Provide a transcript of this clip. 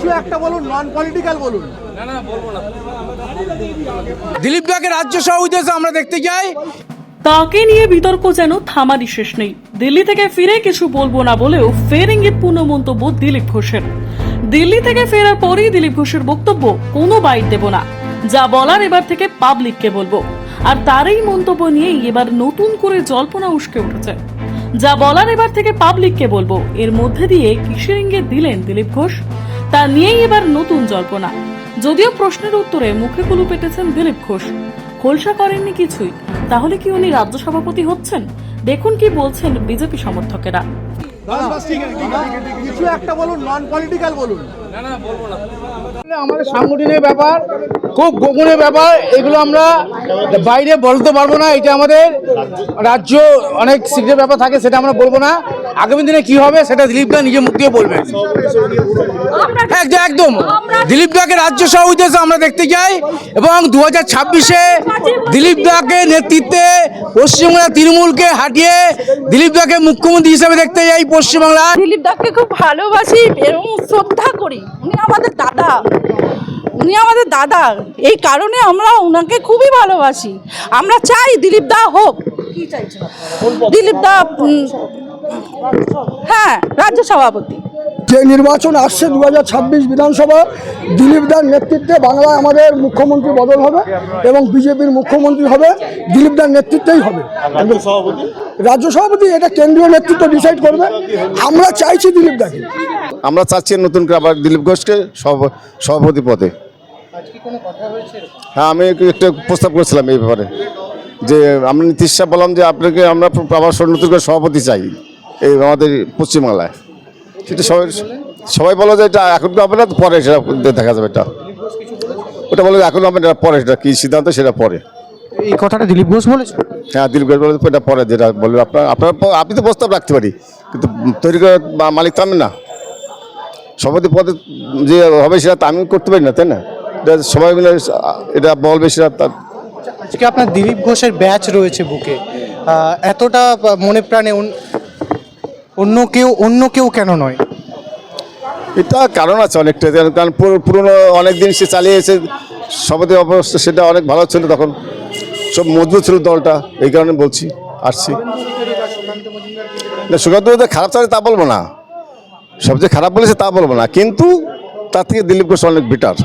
কিছু একটা বলুন নন পলিটিক্যাল বলুন। দিলীপ দাকে রাজ্য আমরা দেখতে চাই। তাকে নিয়ে বিতর্ক যেন থামারই শেষ নেই। দিল্লি থেকে ফিরে কিছু বলব না বলেও ফের ইঙ্গিতপূর্ণ মন্তব্য দিলীপ ঘোষের। দিল্লি থেকে ফেরার পরেই দিলীপ ঘোষের বক্তব্য কোনো বাইট দেব না। যা বলার এবার থেকে পাবলিককে বলব। আর তারই মন্তব্য নিয়েই এবার নতুন করে জল্পনা উস্কে উঠেছে। যা বলার এবার থেকে পাবলিককে বলব। এর মধ্যে দিয়ে কিসের ইঙ্গিত দিলেন দিলীপ ঘোষ? তা নিয়েই এবার নতুন জল্পনা। যদিও প্রশ্নের উত্তরে মুখে কুলু পেটেছেন দিলীপ ঘোষ। খোলসা করেননি কিছুই। তাহলে কি উনি রাজ্য সভাপতি হচ্ছেন? দেখুন কি বলছেন বিজেপি সমর্থকেরা। কিছু একটা বলুন নন পলিটিক্যাল বলুন। আমাদের সাংগঠনিক ব্যাপার খুব গোপনীয় ব্যাপার এগুলো আমরা বাইরে বলতে পারব না এটা আমাদের রাজ্য অনেক সিক্রেট ব্যাপার থাকে সেটা আমরা বলব না। আগামী দিনে কি হবে সেটা দিলীপ দা নিজে মুখ দিয়ে বলবেন। একদম একদম। দিলীপ দাকে রাজ্য সভাপতি আমরা দেখতে চাই এবং দু হাজার ছাব্বিশে দিলীপ দাকে নেতৃত্বে পশ্চিমবাংলা তৃণমূলকে হাঁটিয়ে দিলীপ দাকে মুখ্যমন্ত্রী হিসেবে দেখতে চাই পশ্চিমবাংলা দিলীপ দাকে খুব ভালোবাসি এবং শ্রদ্ধা করি। উনি আমাদের দাদা। উনি আমাদের দাদা। এই কারণে আমরা ওনাকে খুবই ভালোবাসি। আমরা চাই দিলীপ দা হোক। কি চাইছেন দিলীপ দা হ্যাঁ রাজ্য সভাপতি। যে নির্বাচন আসছে দু হাজার ছাব্বিশ বিধানসভা দিলীপ দার নেতৃত্বে বাংলায় আমাদের মুখ্যমন্ত্রী বদল হবে এবং বিজেপির মুখ্যমন্ত্রী হবে দিলীপ দার নেতৃত্বেই হবে। রাজ্য সভাপতি? এটা কেন্দ্রীয় নেতৃত্ব ডিসাইড করবে। আমরা চাইছি দিলীপ দাকে। আমরা চাচ্ছি নতুন করে আবার দিলীপ ঘোষকে সভাপ- সভাপতি পদে। হ্যাঁ আমি একটু একটা প্রস্তাব করেছিলাম এই ব্যাপারে। যে আমরা নীতিশ বললাম যে আপনাকে আমরা আবার নতুন করে সভাপতি চাই। এই আমাদের পশ্চিমবাংলায়। সেটা সবাই সবাই বলো যে এটা এখন হবে না পরে সেটা দেখা যাবে এটা। ওটা বলে এখন হবে না পরে সেটা কী সিদ্ধান্ত সেটা পরে। এই কথাটা দিলীপ ঘোষ বলেছে? হ্যাঁ দিলীপ ঘোষ বলে এটা পরে যেটা বলবে আপনার। আপনার আপনি তো প্রস্তাব রাখতে পারি কিন্তু তৈরি করে মালিক তো আমি না। সভাপতি পদে যে হবে সেটা তো আমি করতে পারি না তাই না? এটা সবাই মিলে এটা বলবে সেটা তার আজকে আপনার দিলীপ ঘোষের ব্যাচ রয়েছে বুকে। এতটা মনে প্রাণে অন্য কেউ অন্য কেউ কেন নয়? এটা কারণ আছে অনেকটা, কারণ পুরো- পুরনো অনেক দিন সে চালিয়ে এসে সভাপতি অবস্থা সেটা অনেক ভালো ছিল তখন। সব মজবুত ছিল দলটা, এই কারণে বলছি, আসছি। না, সুকান্ত খারাপ চালে তা বলব না। সবচেয়ে খারাপ বলেছে তা বলব না, কিন্তু তার থেকে দিলীপ ঘোষ অনেক বেটার